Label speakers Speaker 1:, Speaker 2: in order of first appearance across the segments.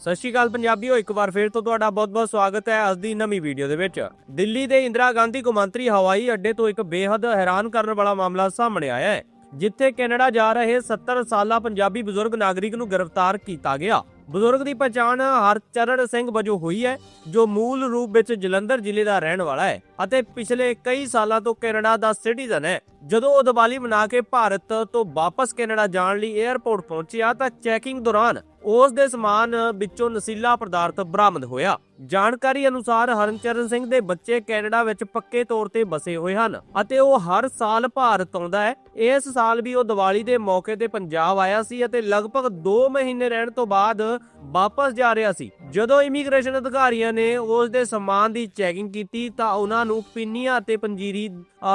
Speaker 1: ਸਤਿ ਸ਼੍ਰੀ ਅਕਾਲ ਪੰਜਾਬੀਓ, ਇੱਕ ਵਾਰ ਫੇਰ ਤੋਂ ਤੁਹਾਡਾ ਬਹੁਤ-ਬਹੁਤ ਸਵਾਗਤ ਹੈ ਅੱਜ ਦੀ ਨਵੀਂ ਵੀਡੀਓ ਦੇ ਵਿੱਚ। ਦਿੱਲੀ ਦੇ ਇੰਦਰਾ ਗਾਂਧੀ ਕੌਮਾਂਤਰੀ ਹਵਾਈ ਅੱਡੇ ਤੋਂ ਇੱਕ ਬੇਹੱਦ ਹੈਰਾਨ ਕਰਨ ਵਾਲਾ ਮਾਮਲਾ ਸਾਹਮਣੇ ਆਇਆ ਹੈ, ਜਿੱਥੇ ਕੈਨੇਡਾ ਜਾ ਰਹੇ 70 ਸਾਲਾ ਪੰਜਾਬੀ ਬਜ਼ੁਰਗ ਨਾਗਰਿਕ ਨੂੰ ਗ੍ਰਿਫਤਾਰ ਕੀਤਾ ਗਿਆ। ਬਜ਼ੁਰਗ ਦੀ ਪਛਾਣ ਹਰਚਰਨ ਸਿੰਘ ਵਜੋਂ ਹੋਈ ਹੈ, ਜੋ ਮੂਲ ਰੂਪ ਵਿੱਚ ਜਲੰਧਰ ਜ਼ਿਲ੍ਹੇ ਦਾ ਰਹਿਣ ਵਾਲਾ ਹੈ ਅਤੇ ਪਿਛਲੇ ਕਈ ਸਾਲਾਂ ਤੋਂ ਕੈਨੇਡਾ ਦਾ ਸਿਟੀਜ਼ਨ ਹੈ। ਜਦੋਂ ਉਹ ਦੀਵਾਲੀ ਮਨਾ ਕੇ ਭਾਰਤ ਤੋਂ ਵਾਪਸ ਕੈਨੇਡਾ ਜਾਣ ਲਈ 에ਅਰਪੋਰਟ ਪਹੁੰਚਿਆ ਤਾਂ ਚੈਕਿੰਗ ਦੌਰਾਨ ਉਸ ਦੇ ਸਮਾਨ ਵਿੱਚੋਂ ਨਸ਼ੀਲਾ ਪਦਾਰਥ ਬਰਾਮਦ ਹੋਇਆ। ਜਾਣਕਾਰੀ ਅਨੁਸਾਰ ਹਰਨਚਰਨ ਸਿੰਘ ਦੇ ਬੱਚੇ ਕੈਨੇਡਾ ਵਿੱਚ ਪੱਕੇ ਤੌਰ ਤੇ ਬਸੇ ਹੋਏ ਹਨ ਅਤੇ ਉਹ ਹਰ ਸਾਲ ਭਾਰਤ ਆਉਂਦਾ ਹੈ। ਇਸ ਸਾਲ ਵੀ ਉਹ ਦੀਵਾਲੀ ਦੇ ਮੌਕੇ ਤੇ ਪੰਜਾਬ ਆਇਆ ਸੀ ਅਤੇ ਲਗਭਗ 2 ਮਹੀਨੇ ਰਹਿਣ ਤੋਂ ਬਾਅਦ ਵਾਪਸ ਜਾ ਰਿਹਾ ਸੀ। ਜਦੋਂ ਇਮੀਗ੍ਰੇਸ਼ਨ ਅਧਿਕਾਰੀਆਂ ਨੇ ਉਸ ਦੇ ਸਮਾਨ ਦੀ ਚੈਕਿੰਗ ਕੀਤੀ ਤਾਂ ਉਹਨਾਂ ਨੂੰ ਪਿੰਨੀਆਂ ਅਤੇ ਪੰਜੀਰੀ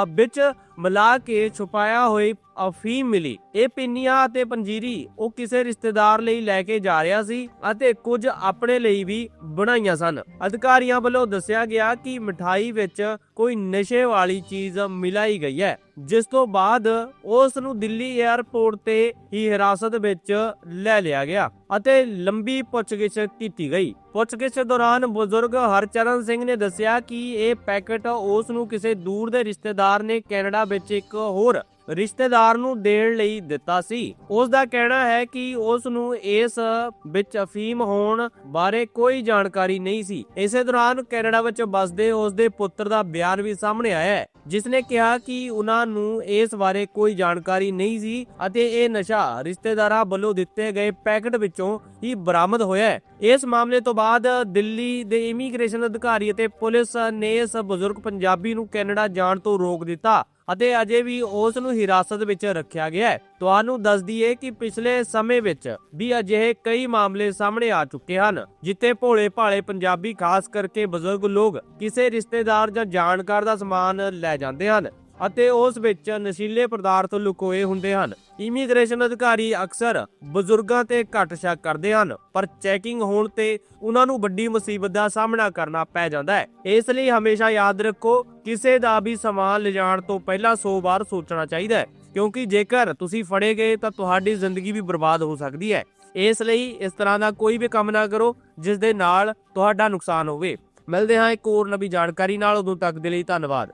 Speaker 1: ਵਿੱਚ ਮਿਲਾ ਕੇ ਛੁਪਾਇਆ ਹੋਈ ਅਫੀਮ ਮਿਲੀ। ਇਹ ਪਿੰਨੀਆਂ ਅਤੇ ਪੰਜੀਰੀ ਉਹ ਕਿਸੇ ਰਿਸ਼ਤੇਦਾਰ ਲਈ ਲੈ ਕੇ ਜਾ ਰਿਹਾ ਸੀ ਅਤੇ ਕੁਝ ਆਪਣੇ ਲਈ ਵੀ ਬਣਾਈਆਂ ਸਨ। ਅਧਿਕਾਰੀਆਂ ਵੱਲੋਂ ਦੱਸਿਆ ਗਿਆ ਕਿ ਮਠਾਈ ਵਿੱਚ ਕੋਈ ਨਸ਼ੇ ਵਾਲੀ ਚੀਜ਼ ਮਿਲਾਈ ਗਈ ਹੈ, ਜਿਸ ਤੋਂ ਬਾਅਦ ਉਸ ਨੂੰ ਦਿੱਲੀ 에ਅਰਪੋਰਟ ਤੇ ਹੀ ਹਿਰਾਸਤ ਵਿੱਚ ਲੈ ਲਿਆ ਗਿਆ ਅਤੇ ਲੰਬੀ ਪੁੱਛਗਿੱਛ ਕੀਤੀ ਗਈ। ਪੁੱਛਗਿੱਛ ਦੌਰਾਨ ਬਜ਼ੁਰਗ ਹਰਚਰਨ ਸਿੰਘ ਨੇ ਦੱਸਿਆ ਕਿ ਇਹ ਪੈਕੇਟ ਉਸ ਨੂੰ ਕਿਸੇ ਦੂਰ ਦੇ ਰਿਸ਼ਤੇਦਾਰ ਨੇ ਕੈਨੇਡਾ ਵਿੱਚ ਇੱਕ ਹੋਰ ਰਿਸ਼ਤੇਦਾਰ ਨੂੰ ਦੇਣ ਲਈ ਦਿੱਤਾ ਸੀ। ਉਸ ਦਾ ਕਹਿਣਾ ਹੈ ਕਿ ਉਸ ਨੂੰ ਇਸ ਵਿੱਚ ਅਫੀਮ ਹੋਣ ਬਾਰੇ ਕੋਈ ਜਾਣਕਾਰੀ ਨਹੀਂ ਸੀ। ਇਸੇ ਦੌਰਾਨ ਕੈਨੇਡਾ ਵਿੱਚ ਵੱਸਦੇ ਉਸ ਦੇ ਪੁੱਤਰ ਦਾ ਬਿਆਨ ਵੀ ਸਾਹਮਣੇ ਆਇਆ ਹੈ ਜਿਸ ਨੇ ਕਿਹਾ ਕਿ ਉਹਨਾਂ ਨੂੰ ਇਸ ਬਾਰੇ ਕੋਈ ਜਾਣਕਾਰੀ ਨਹੀਂ ਸੀ ਅਤੇ ਇਹ ਨਸ਼ਾ ਰਿਸ਼ਤੇਦਾਰਾਂ ਵੱਲੋਂ ਦਿੱਤੇ ਗਏ ਪੈਕੇਟ ਵਿੱਚੋਂ ਹੀ ਬਰਾਮਦ ਹੋਇਆ ਹੈ। ਇਸ ਮਾਮਲੇ ਤੋਂ ਬਾਅਦ ਦਿੱਲੀ ਦੇ ਇਮੀਗ੍ਰੇਸ਼ਨ ਅਧਿਕਾਰੀ ਅਤੇ ਪੁਲਿਸ ਨੇ ਇਸ ਬਜ਼ੁਰਗ ਪੰਜਾਬੀ ਨੂੰ ਕੈਨੇਡਾ ਜਾਣ ਤੋਂ ਰੋਕ ਦਿੱਤਾ। ਅਤੇ ਅਜੇ ਵੀ ਉਸ ਨੂੰ ਹਿਰਾਸਤ ਵਿੱਚ ਰੱਖਿਆ ਗਿਆ ਹੈ। ਤੁਹਾਨੂੰ ਦੱਸ ਦਈਏ ਕਿ ਪਿਛਲੇ ਸਮੇਂ ਵਿੱਚ ਵੀ ਅਜਿਹੇ ਕਈ ਮਾਮਲੇ ਸਾਹਮਣੇ ਆ ਚੁੱਕੇ ਹਨ, ਜਿੱਥੇ ਭੋਲੇ ਭਾਲੇ ਪੰਜਾਬੀ ਖਾਸ ਕਰਕੇ ਬਜ਼ੁਰਗ ਲੋਕ ਕਿਸੇ ਰਿਸ਼ਤੇਦਾਰ ਜਾਂ ਜਾਣਕਾਰ ਦਾ ਸਮਾਨ ਲੈ ਜਾਂਦੇ ਹਨ। ਅਤੇ ਉਸ ਵਿੱਚ ਨਸ਼ੀਲੇ ਪਦਾਰਥ ਲੁਕੋਏ ਹੁੰਦੇ ਹਨ। ਇਮੀਗ੍ਰੇਸ਼ਨ ਅਧਿਕਾਰੀ ਅਕਸਰ ਬਜ਼ੁਰਗਾਂ ਤੇ ਘੱਟ ਸ਼ੱਕ ਕਰਦੇ ਹਨ, ਪਰ ਚੈਕਿੰਗ ਹੋਣ ਤੇ ਉਹਨਾਂ ਨੂੰ ਵੱਡੀ ਮੁਸੀਬਤ ਦਾ ਸਾਹਮਣਾ ਕਰਨਾ ਪੈ ਜਾਂਦਾ ਹੈ। ਇਸ ਲਈ ਹਮੇਸ਼ਾ ਯਾਦ ਰੱਖੋ, ਕਿਸੇ ਦਾ ਵੀ ਸਮਾਨ ਲਿਜਾਣ ਤੋਂ ਪਹਿਲਾਂ 100 ਵਾਰ ਸੋਚਣਾ ਚਾਹੀਦਾ ਹੈ, ਕਿਉਂਕਿ ਜੇਕਰ ਤੁਸੀਂ ਫੜੇ ਗਏ ਤਾਂ ਤੁਹਾਡੀ ਜ਼ਿੰਦਗੀ ਵੀ ਬਰਬਾਦ ਹੋ ਸਕਦੀ ਹੈ। ਇਸ ਲਈ ਇਸ ਤਰ੍ਹਾਂ ਦਾ ਕੋਈ ਵੀ ਕੰਮ ਨਾ ਕਰੋ ਜਿਸ ਦੇ ਨਾਲ ਤੁਹਾਡਾ ਨੁਕਸਾਨ ਹੋਵੇ। ਮਿਲਦੇ ਹਾਂ ਇੱਕ ਹੋਰ ਨਵੀਂ ਜਾਣਕਾਰੀ ਨਾਲ, ਉਦੋਂ ਤੱਕ ਦੇ ਲਈ ਧੰਨਵਾਦ।